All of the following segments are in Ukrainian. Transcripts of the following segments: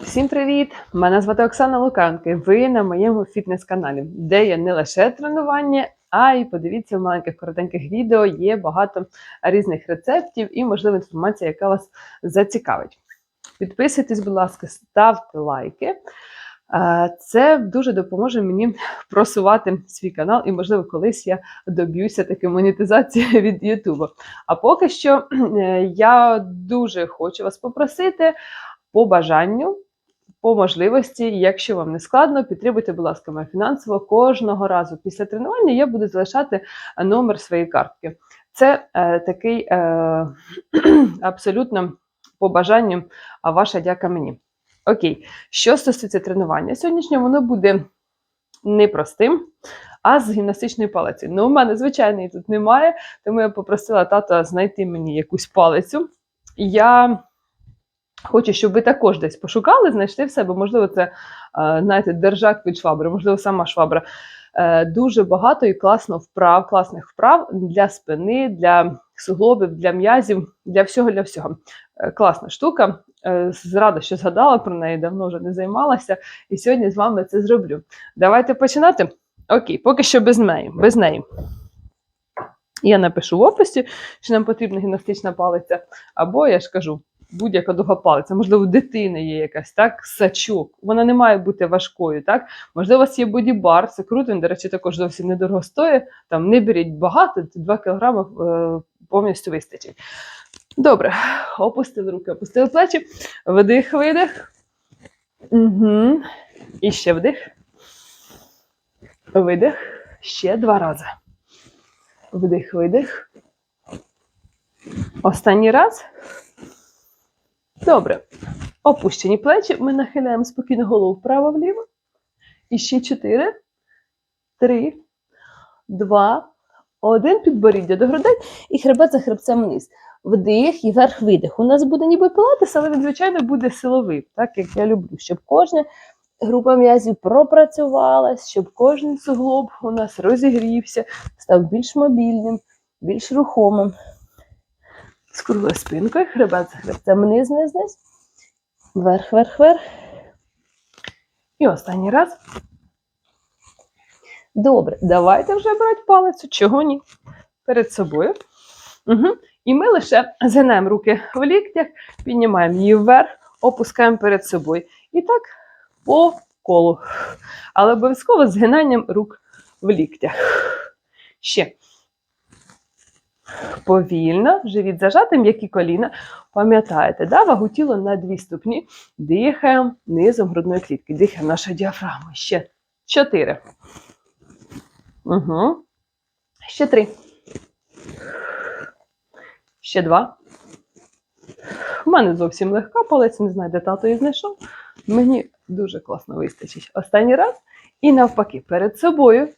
Всім привіт! Мене звати Оксана Луканко. і Ви на моєму фітнес-каналі, де є не лише тренування, а й подивіться в маленьких коротеньких відео. Є багато різних рецептів і, можливо, інформація, яка вас зацікавить. Підписуйтесь, будь ласка, ставте лайки. Е, Це дуже допоможе мені просувати свій канал, і, можливо, колись я доб'юся таки монетизації від Ютубу. А поки що е, я дуже хочу вас попросити по бажанню, по можливості, якщо вам не складно, підтримуйте, будь ласка, мене фінансово. Кожного разу після тренування я буду залишати номер своєї картки. Це е, такий е, абсолютно по бажанню, ваша дяка мені. Окей, що стосується тренування, сьогоднішнє воно буде непростим, а з гімнастичною палицею. Ну, у мене, звичайно, тут немає, тому я попросила тата знайти мені якусь палицю. Я хочу, щоб ви також десь пошукали, знайшли в себе. Можливо, це е, знаєте, держак від швабри, можливо, сама швабра. Е, Дуже багато і класно вправ, класних вправ для спини, для суглобів, для м'язів, для всього, для всього. Е, Класна штука. Е, Рада, що згадала про неї, давно вже не займалася, і сьогодні з вами це зроблю. Давайте починати. Окей, поки що без неї. Без неї. Я напишу в описі, що нам потрібна гімнастична палиця, або я ж кажу, будь-яка довга палиця. Можливо, у дитини є якась так, сачок. Вона не має бути важкою. так? Можливо, у вас є бодібар, це круто, він, до речі, також зовсім недорого стоїть. Там не беріть багато, 2 кг е, повністю вистачить. Добре, опустили руки, опустили плечі, вдих, видих. Угу. І ще вдих. Видих. Ще два рази. Вдих, видих. Останній раз. Добре. Опущені плечі. Ми нахиляємо спокійно голову вправо-вліво. І ще чотири, три, два, один. Підборіддя до грудей і хребет за хребцем вниз. Вдих і верх видих. У нас буде ніби пилатес, але він, звичайно, буде силовий, так як я люблю, щоб кожна група м'язів пропрацювалась, щоб кожен суглоб у нас розігрівся, став більш мобільним, більш рухомим. З круглою спинкою, хребет за хребцем вниз, вниз, вниз. Вверх, вверх, вверх. І останній раз. Добре, давайте вже брати палицю. Чого ні? Перед собою. Угу. І ми лише згинаємо руки в ліктях, піднімаємо її вверх, опускаємо перед собою. І так по колу. Але обов'язково згинанням рук в ліктях. Ще. Повільно, живіт зажати, м'які коліна. Пам'ятаєте, да? вагу тіла на дві ступні. Дихаємо низом грудної клітки. Дихаємо нашу діафрагму. Ще чотири. Угу. Ще три. Ще два. У мене зовсім легка палець, не знаю, де тато її знайшов. Мені дуже класно вистачить. Останній раз. І навпаки, перед собою.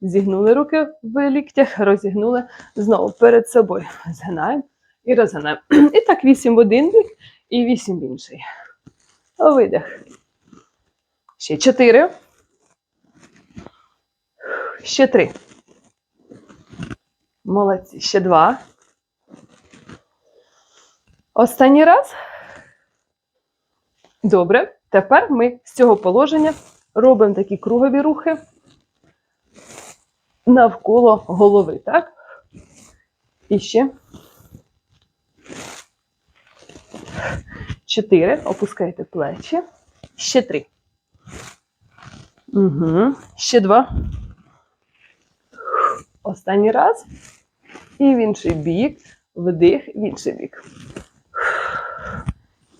Зігнули руки в ліктях, розігнули знову перед собою. Згинаємо і розгинаємо. І так 8 в один бік і 8 в інший. Видих. Ще 4. Ще 3. Молодці. Ще 2. Останній раз. Добре. Тепер ми з цього положення робимо такі кругові рухи навколо голови, так? І ще. Чотири. Опускайте плечі. Ще три. Угу. Ще два. Останній раз. І в інший бік. Вдих, в інший бік.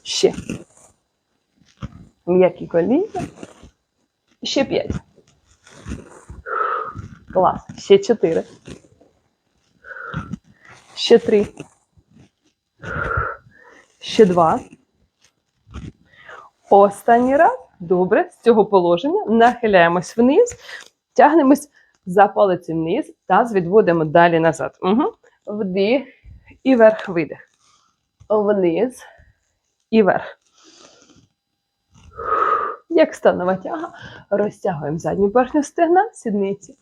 Ще. М'які коліна. Ще п'ять. Клас. Ще чотири. Ще три. Ще два. Останній раз. Добре. З цього положення нахиляємось вниз, тягнемось за палець вниз, таз відводимо далі назад. Угу. Вдих і вверх видих. Вниз і вверх. Як станова тяга, розтягуємо задню поверхню стегна, сідниці.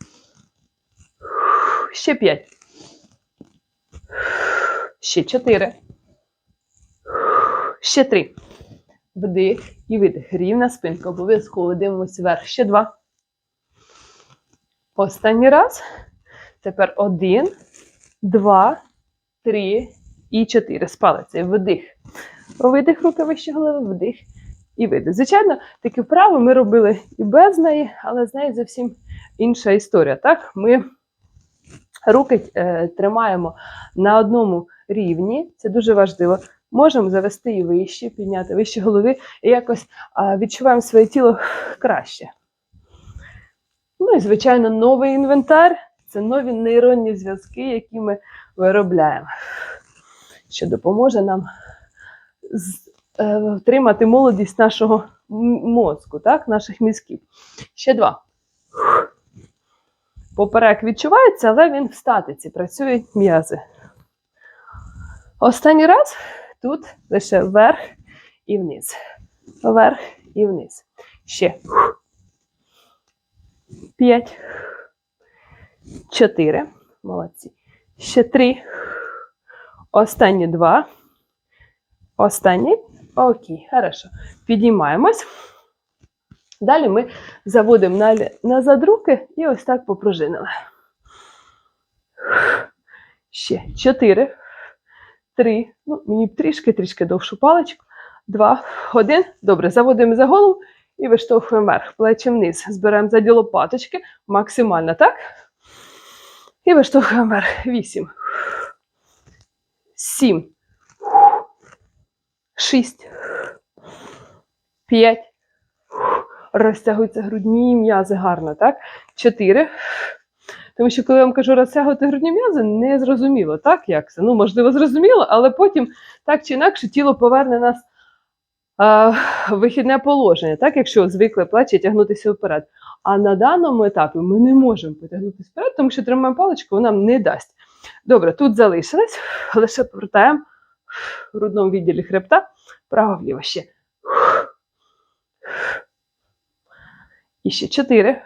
Ще п'ять. Ще чотири. Ще три. Вдих і видих. Рівна спинка. Обов'язково дивимося вверх. Ще два. Останній раз. Тепер один, два, три і чотири. З палицею. Вдих. Видих руки вище голови, вдих і видих. Звичайно, такі вправи ми робили і без неї, але з нею зовсім інша історія. Так, ми руки е, тримаємо на одному рівні, це дуже важливо. Можемо завести і вище, підняти вище голови і якось відчуваємо своє тіло краще. Ну і, звичайно, новий інвентар це нові нейронні зв'язки, які ми виробляємо, що допоможе нам е, втримати молодість нашого мозку, так, наших мізків. Ще два. Поперек відчувається, але він в статиці, працюють м'язи. Останній раз тут лише вверх і вниз. Вверх і вниз. Ще. П'ять. Чотири. Молодці. Ще три. Останні два. Останній. Окей, хорошо. Підіймаємось. Далі ми заводимо на- назад руки і ось так попружинили. Ще чотири, три. Ну, мені б трішки, трішки довшу паличку. Два, один. Добре, заводимо за голову і виштовхуємо вверх. Плечі вниз. Збираємо за лопаточки. Максимально, так? І виштовхуємо вверх. Вісім. Сім. Шість. П'ять. Розтягуються грудні м'язи гарно, так? Чотири. Тому що, коли я вам кажу розтягувати грудні м'язи, не зрозуміло, так? Як це? Ну, можливо, зрозуміло, але потім так чи інакше тіло поверне нас а, в вихідне положення, так? Якщо звикли плечі тягнутися вперед. А на даному етапі ми не можемо потягнутися вперед, тому що тримаємо паличку, вона нам не дасть. Добре, тут залишилось, лише повертаємо в грудному відділі хребта, право-вліво ще. І ще чотири.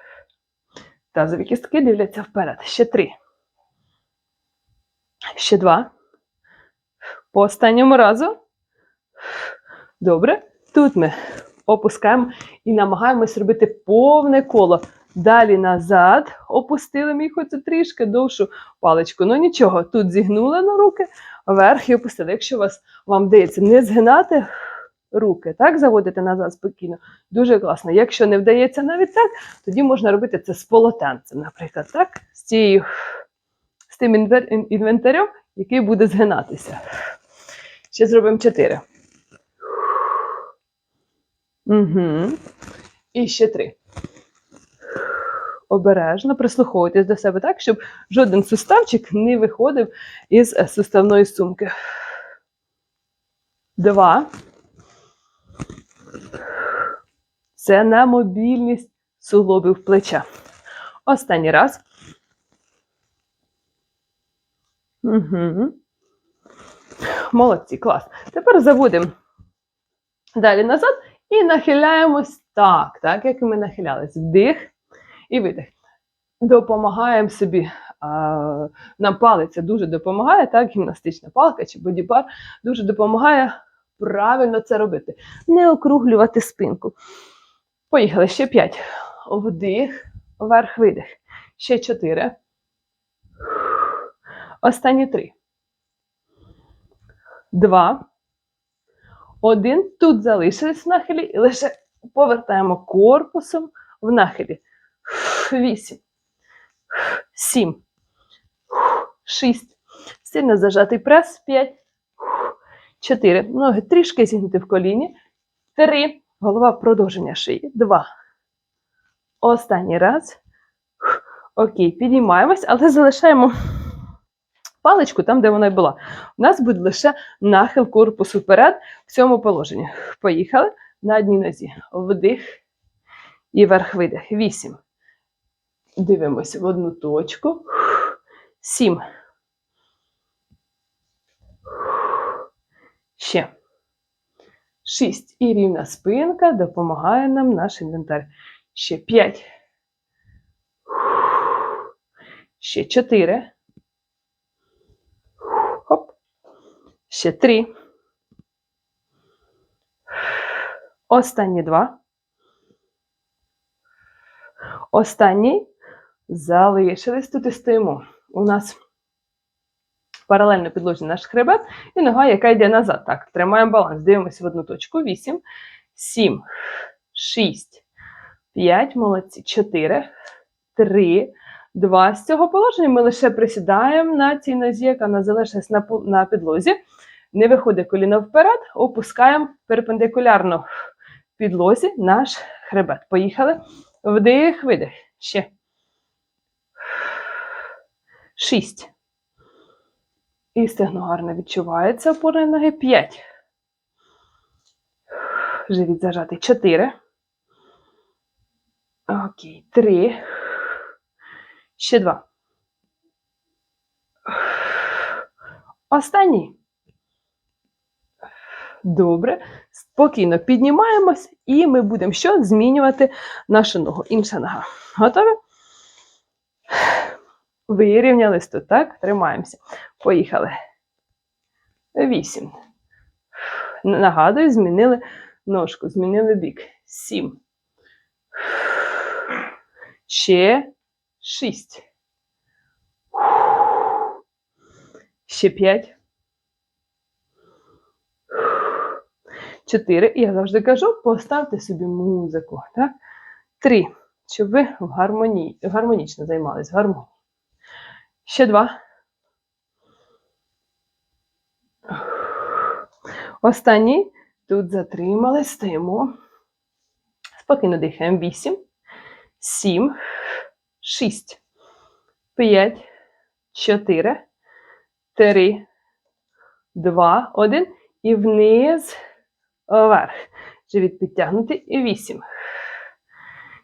Тазові кістки дивляться вперед. Ще три. Ще два. По останньому разу. Добре. Тут ми опускаємо і намагаємось робити повне коло. Далі назад опустили мій хоч трішки довшу паличку. Ну нічого, тут зігнули на руки, вверх і опустили. Якщо вас, вам вдається не згинати руки, так, заводити назад спокійно, дуже класно. Якщо не вдається навіть так, тоді можна робити це з полотенцем, наприклад, так? З цією, з тим інвентарем, який буде згинатися. Ще зробимо чотири. Угу. І ще три. Обережно прислуховуйтесь до себе так, щоб жоден суставчик не виходив із суставної сумки. Два. Це на мобільність суглобів плеча. Останній раз. Угу. Молодці, клас. Тепер заводимо далі назад і нахиляємось так, так, як ми нахилялись. Вдих і видих. Допомагаємо собі. Нам палиця дуже допомагає, так, гімнастична палка чи бодіпар дуже допомагає правильно це робити. Не округлювати спинку. Поїхали ще п'ять. Вдих, вверх, видих. Ще чотири. Останні три. Два. Один. Тут залишились в нахилі і лише повертаємо корпусом в нахилі. Вісім. Сім. Шість. Сильно зажатий прес. П'ять. Чотири. Ноги трішки зігнути в коліні. Три. Голова продовження шиї. Два. Останній раз. Окей, підіймаємось, але залишаємо паличку там, де вона й була. У нас буде лише нахил корпусу вперед в цьому положенні. Поїхали на одній нозі. Вдих і верх видих. Вісім. Дивимося в одну точку. Сім. Ще. Шість. І рівна спинка допомагає нам наш інвентар. Ще п'ять. Ще чотири. Хоп. Ще три. Останні два. Останній. Залишились тут і стоїмо. У нас паралельно підложений наш хребет і нога, яка йде назад. Так, тримаємо баланс. Дивимося в одну точку. 8, 7, 6, 5, молодці, 4, 3, 2. З цього положення ми лише присідаємо на цій нозі, яка нас залишилась на, підлозі. Не виходить коліно вперед, опускаємо перпендикулярно підлозі наш хребет. Поїхали. Вдих, видих. Ще. Шість. І стегно гарно відчувається опори ноги. П'ять. Живіт зажатий. Чотири. Окей. Три. Ще два. Останній. Добре. Спокійно піднімаємось, і ми будемо що? Змінювати нашу ногу. Інша нога. Готові? Вирівнялись тут, так? Тримаємося. Поїхали. Вісім. Нагадую, змінили ножку, змінили бік. Сім. Ще шість. Ще п'ять. Чотири. І я завжди кажу, поставте собі музику. Так? Три. Щоб ви в гармонії, гармонічно займались. Гармонію. Ще два. Останній. Тут затримались, стоїмо. Спокійно дихаємо. Вісім, сім, шість, п'ять, чотири, три, два, один. І вниз, вверх. Живіт підтягнутий. І вісім.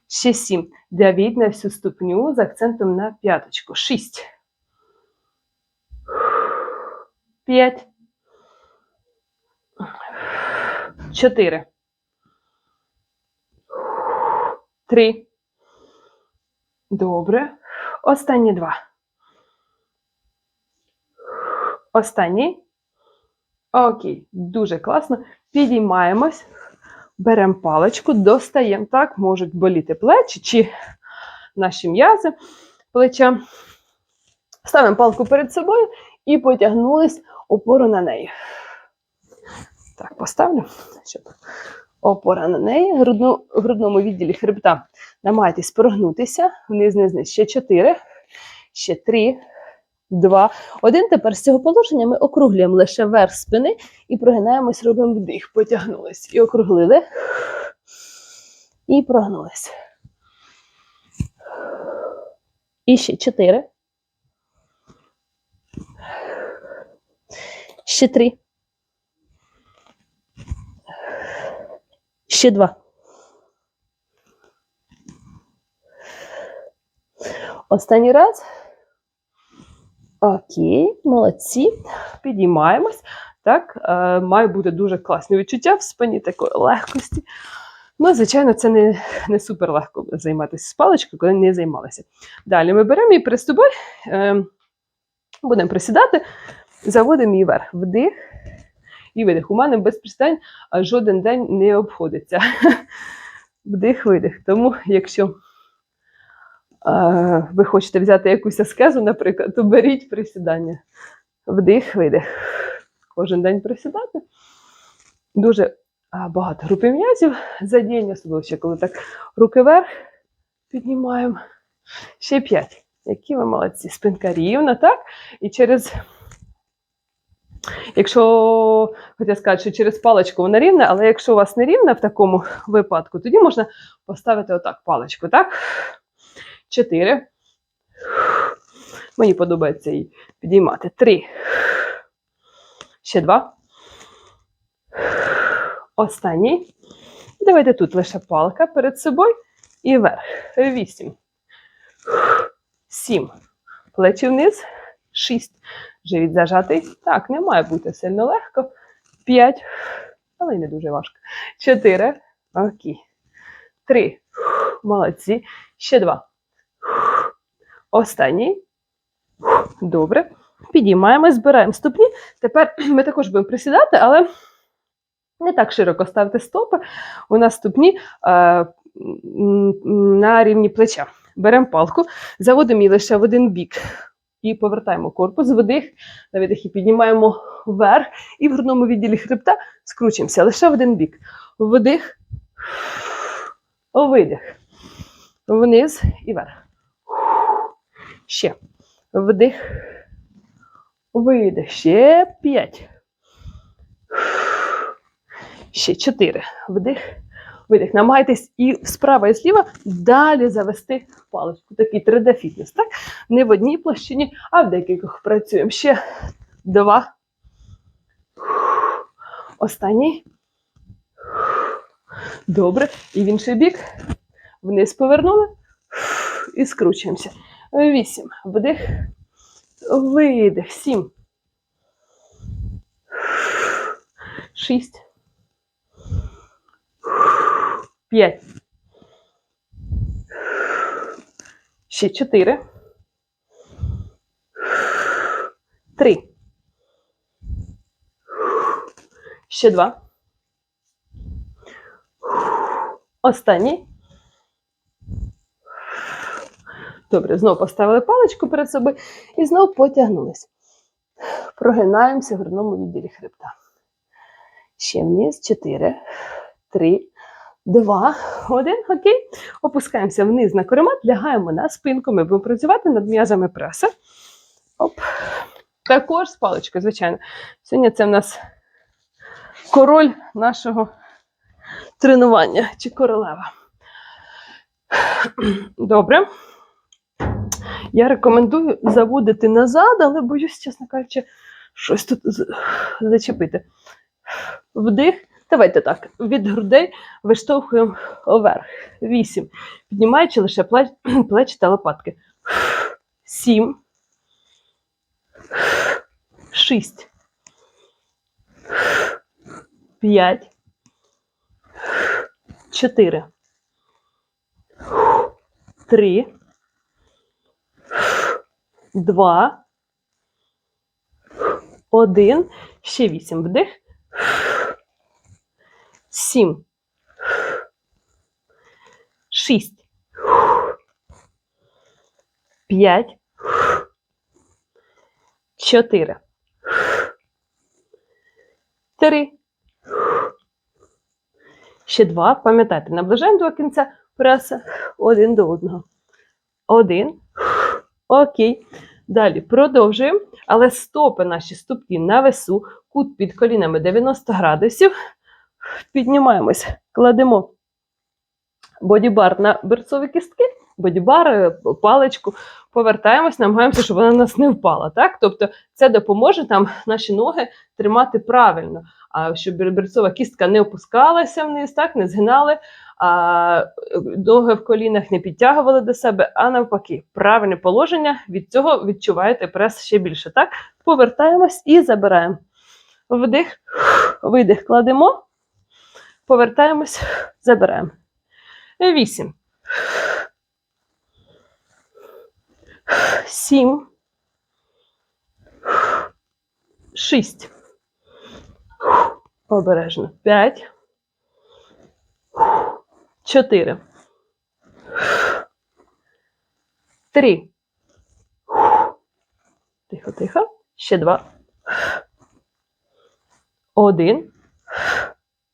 Ще сім. Давіть на всю ступню з акцентом на п'яточку. Шість. П'ять. Чотири. Три. Добре. Останні два. Останній. Окей. Дуже класно. Підіймаємось. Беремо паличку, достаємо. Так, можуть боліти плечі чи наші м'язи плеча. Ставимо палку перед собою і потягнулись опору на неї. Так, поставлю, щоб опора на неї. Грудну, грудному відділі хребта намагайтесь прогнутися. Вниз, вниз, вниз. Ще чотири, ще три, два, один. Тепер з цього положення ми округлюємо лише верх спини і прогинаємось, робимо вдих. Потягнулись. І округлили. І прогнулись. І ще чотири. Ще три. Ще два. Останній раз. Окей, молодці. Підіймаємось. Так, е, має бути дуже класне відчуття в спині такої легкості. Ну, звичайно, це не, не супер легко займатися з паличкою, коли не займалися. Далі ми беремо її перед собою, е, будемо присідати, заводимо її вверх. Вдих і видих. У мене без присідань а жоден день не обходиться. Вдих, видих. Тому, якщо е, ви хочете взяти якусь аскезу, наприклад, то беріть присідання. Вдих, видих. Кожен день присідати. Дуже багато групи м'язів задіяння, особливо ще коли так руки вверх піднімаємо. Ще п'ять. Які ви молодці. Спинка рівна, так? І через. Якщо хотя сказати, що через паличку вона рівна, але якщо у вас не рівна в такому випадку, тоді можна поставити отак паличку, так? Чотири. Мені подобається її підіймати. Три. Ще два. Останній. Давайте тут лише палка перед собою і вверх. Вісім. Сім. Плечі вниз. Шість. Живіт зажатий. Так, не має бути сильно легко. П'ять. Але й не дуже важко. Чотири. Окей. Три. Молодці. Ще два. Останній. Добре. Підіймаємо, збираємо ступні. Тепер ми також будемо присідати, але Не так широко ставте стопи. У нас ступні е, на рівні плеча. Беремо палку, заводимо її лише в один бік і повертаємо корпус, видих, на видихі піднімаємо вверх і в грудному відділі хребта скручуємося лише в один бік. Вдих, видих, вниз і вверх. Ще. Вдих, видих. Ще п'ять. Ще чотири. Вдих, видих. Намагайтесь і справа, і зліва далі завести паличку. Такий 3D-фітнес, так? Не в одній площині, а в декількох працюємо. Ще два. Останній. Добре. І в інший бік. Вниз повернули. І скручуємося. Вісім. Вдих. Видих. Сім. Шість. П'ять. Ще чотири. Три. Ще два. Останній. Добре, знову поставили паличку перед собою і знову потягнулись. Прогинаємося в грудному відділі хребта. Ще вниз. Чотири, три, два, один. Окей. Опускаємося вниз на коремат, лягаємо на спинку. Ми будемо працювати над м'язами преса. Оп. Також з паличкою, звичайно. Сьогодні це в нас король нашого тренування чи королева. Добре. Я рекомендую заводити назад, але боюсь, чесно кажучи, щось тут зачепити. Вдих. Давайте так. Від грудей виштовхуємо вверх. Вісім. Піднімаючи лише плеч, плечі та лопатки. Сім. Шість. П'ять. Чотири. Три. Два. Один. Ще вісім. Вдих. Сім. Шість. П'ять. Чотири. Три. Ще два. Пам'ятайте, наближаємо до кінця преса один до одного. Один. Окей. Далі продовжуємо. Але стопи наші ступні на весу, кут під колінами 90 градусів. Піднімаємось, кладемо бодібар на берцові кістки, бодібар, е, паличку, повертаємось, намагаємося, щоб вона у нас не впала. Так? Тобто це допоможе нам наші ноги тримати правильно, а щоб берцова кістка не опускалася вниз, так, не згинали, а ноги в колінах не підтягували до себе, а навпаки, правильне положення, від цього відчуваєте прес ще більше. Так? Повертаємось і забираємо. Вдих, видих, кладемо. Повертаємось, забираємо. Вісім. Сім. Шість. Обережно. П'ять. Чотири. Три. Тихо, тихо. Ще два. Один.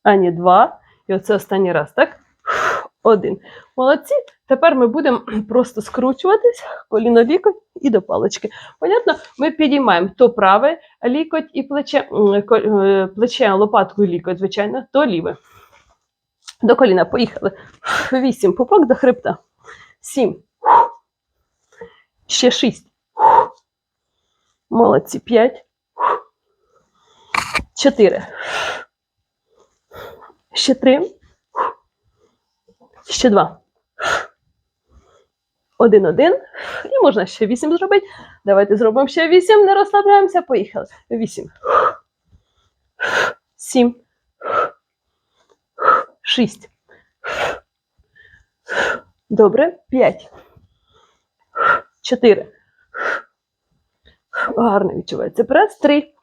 Ані два. І оце останній раз, так? Один. Молодці. Тепер ми будемо просто скручуватись, коліно лікоть і до палички. Понятно, ми підіймаємо то праве лікоть і плече, е, плече лопатку і лікоть, звичайно, то ліве. До коліна. Поїхали. Вісім. Пупок до хребта. Сім. Ще шість. Молодці. П'ять. Чотири. Ще три. Ще два. Один, один. І можна ще вісім зробити. Давайте зробимо ще вісім. Не розслабляємося. Поїхали. Вісім. Сім. Шість. Добре. П'ять. Чотири. Гарно відчувається прес. Три.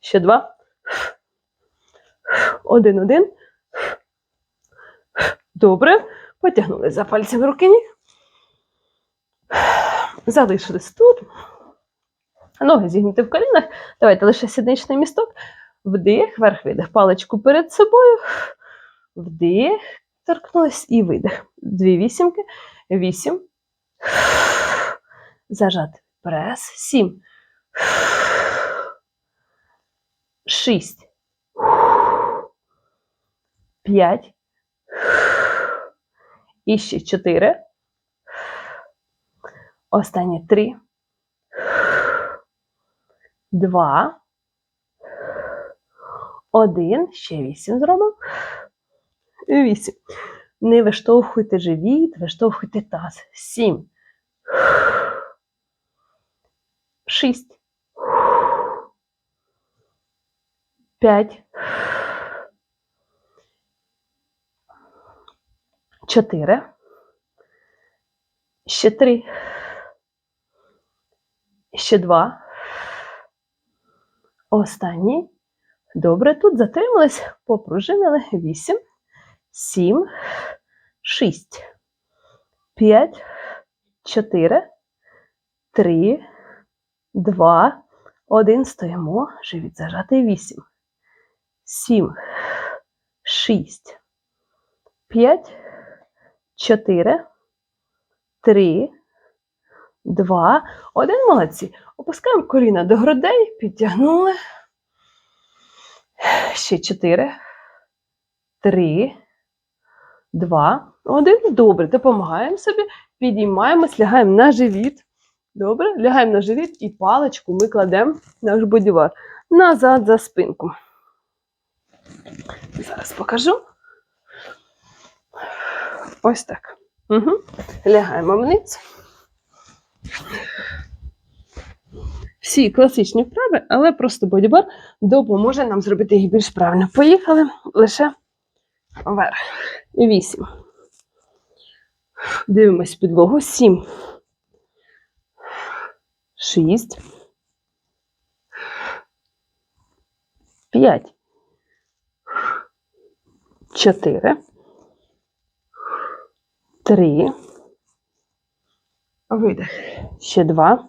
Ще два. Один-один. Добре. Потягнули за пальцем руки. Залишились тут. Ноги зігнуті в колінах. Давайте лише сідничний місток. Вдих, верх, видих. Паличку перед собою. Вдих. Торкнулись і видих. Дві вісімки. Вісім. Зажати. Прес. Сім. Шість. П'ять. І ще чотири. Останні три. Два. Один. Ще вісім зробимо. Вісім. Не виштовхуйте живіт, виштовхуйте таз. Сім. Шість. П'ять. Чотири. Ще три. Ще два. Останній. Добре, тут затримались, попружинили. Вісім, сім, шість, п'ять, чотири, три, два, один. Стоїмо. Живіт зажатий. Вісім, сім, шість, п'ять, чотири, три, два, один. Молодці. Опускаємо коліна до грудей, підтягнули. Ще чотири, три, два, один. Добре, допомагаємо собі, підіймаємось, лягаємо на живіт. Добре, лягаємо на живіт і паличку ми кладемо наш бодівар назад за спинку. Зараз покажу. Ось так. Угу. Лягаємо вниз. Всі класичні вправи, але просто бодібар допоможе нам зробити їх більш правильно. Поїхали лише вверх. Вісім. Дивимось підлогу. Сім. Шість. П'ять. Чотири. Три. Видих. Ще два.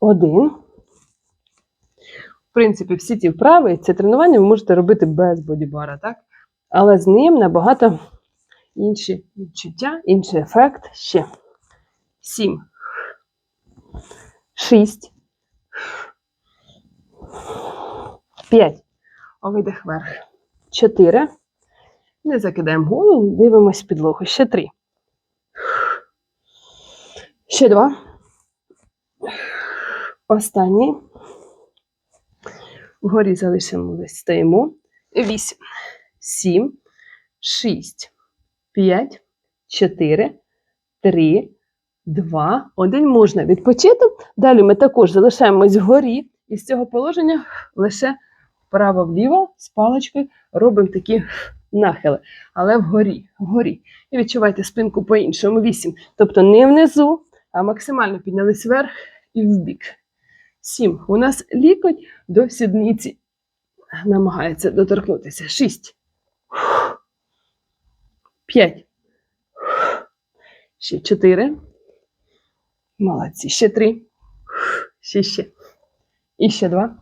Один. В принципі, всі ці вправи, це тренування ви можете робити без бодібара, так? Але з ним набагато інші відчуття, інший ефект ще. Сім. Шість. П'ять. Видих вверх. Чотири. Не закидаємо голову, дивимось підлогу. Ще три. Ще два. Останній. Вгорі залишимось, стоїмо. Вісім, сім, шість, п'ять, чотири, три, два, один. Можна відпочити. Далі ми також залишаємось вгорі. І з цього положення лише вправо-вліво з паличкою робимо такі нахили. Але вгорі, вгорі. І відчувайте спинку по-іншому. Вісім. Тобто не внизу, а максимально піднялись вверх і вбік. Сім. У нас лікоть до сідниці намагається доторкнутися. Шість. П'ять. Ще чотири. Молодці. Ще три. Ще ще. І ще два.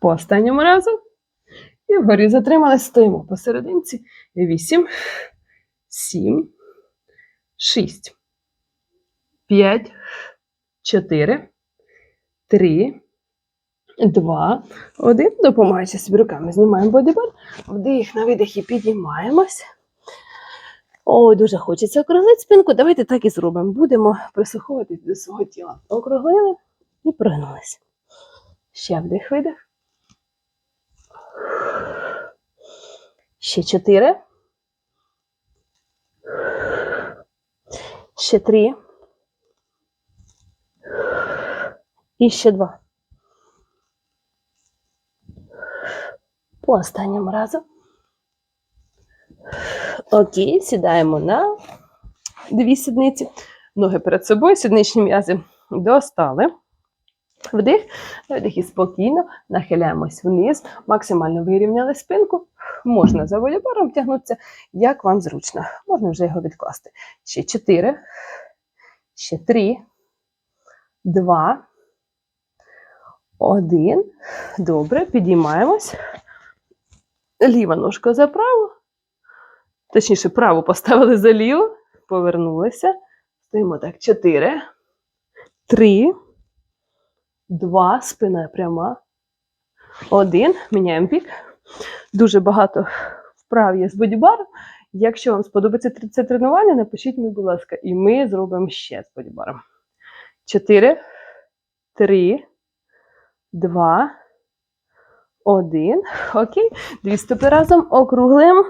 По останньому разу. І вгорі затримались, стоїмо посерединці. Вісім. Сім. Шість. П'ять. Чотири. Три. Два. Один. Допомагаючи собі руками. Знімаємо бодібар. Вдих на видих і піднімаємось. Ой, дуже хочеться округлити спинку. Давайте так і зробимо. Будемо прислуховуватись до свого тіла. Округлили і прогнулись. Ще вдих, Ще чотири. Ще три. І ще два. По останньому разу. Окей, сідаємо на дві сідниці. Ноги перед собою, сідничні м'язи достали. Вдих, видих і спокійно нахиляємось вниз, максимально вирівняли спинку. Можна за волюбаром тягнутися, як вам зручно. Можна вже його відкласти. Ще 4, ще 3, 2, 1. Добре, підіймаємось. Ліва ножка за праву. Точніше, праву поставили за ліву, повернулися. Стоїмо так. 4, 3, 2, спина пряма. Один. Міняємо бік. Дуже багато вправ є з бодібаром. Якщо вам сподобається це тренування, напишіть мені, будь ласка, і ми зробимо ще з бодібаром. 4, 3, 2, 1. Окей. Дві стопи разом округлимо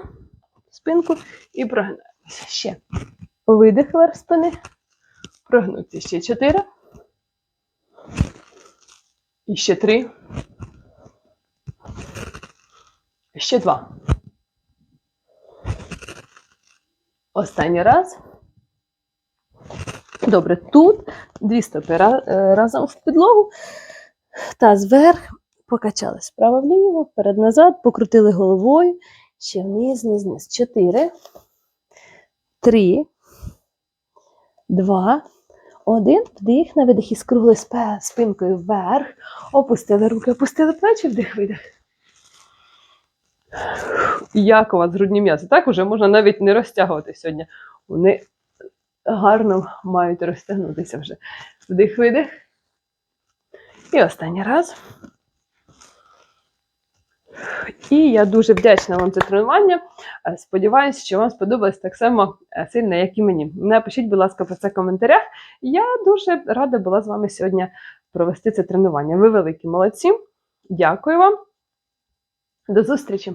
спинку і прогинаємося. Ще. Видих вверх спини. Прогнуться ще 4. І ще 3. Ще 2. Останній раз. Добре, тут дві стопи е, разом в підлогу. Таз вверх. Покачали справа вліво, вперед назад, покрутили головою. Ще вниз, вниз, вниз. Чотири. Три. Два. Один. Вдих на видих і скругли спинкою вверх. Опустили руки, опустили плечі, вдих, видих. Як у вас грудні м'язи? Так уже можна навіть не розтягувати сьогодні. Вони гарно мають розтягнутися вже. Вдих, видих. І останній раз. І я дуже вдячна вам за тренування. Е, Сподіваюсь, що вам сподобалось так само е, сильно, як і мені. Напишіть, будь ласка, про це в коментарях. Я дуже рада була з вами сьогодні провести це тренування. Ви великі молодці. Дякую вам. До зустрічі!